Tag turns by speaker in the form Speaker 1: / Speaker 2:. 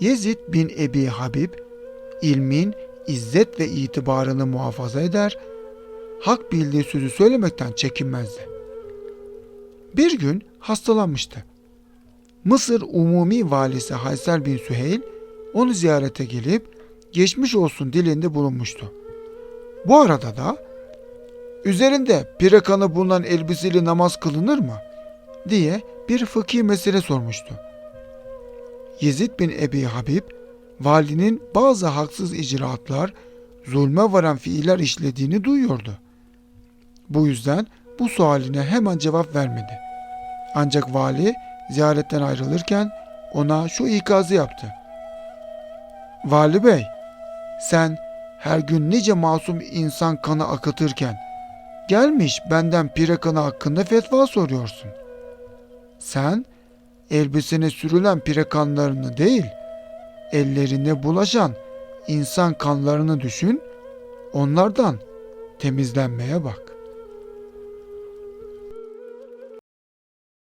Speaker 1: Yezid bin Ebi Habib ilmin izzet ve itibarını muhafaza eder, hak bildiği sözü söylemekten çekinmezdi. Bir gün hastalanmıştı. Mısır Umumi Valisi Haysel bin Süheyl onu ziyarete gelip geçmiş olsun dilinde bulunmuştu. Bu arada da üzerinde pire kanı bulunan elbiseli namaz kılınır mı diye bir fıkhi mesele sormuştu. Yezid bin Ebi Habib valinin bazı haksız icraatlar, zulme varan fiiller işlediğini duyuyordu. Bu yüzden bu sualine hemen cevap vermedi. Ancak vali ziyaretten ayrılırken ona şu ikazı yaptı. Vali bey, sen her gün nice masum insan kanı akıtırken gelmiş benden pire kanı hakkında fetva soruyorsun. Sen elbisene sürülen pire kanlarını değil, ellerine bulaşan insan kanlarını düşün, onlardan temizlenmeye bak.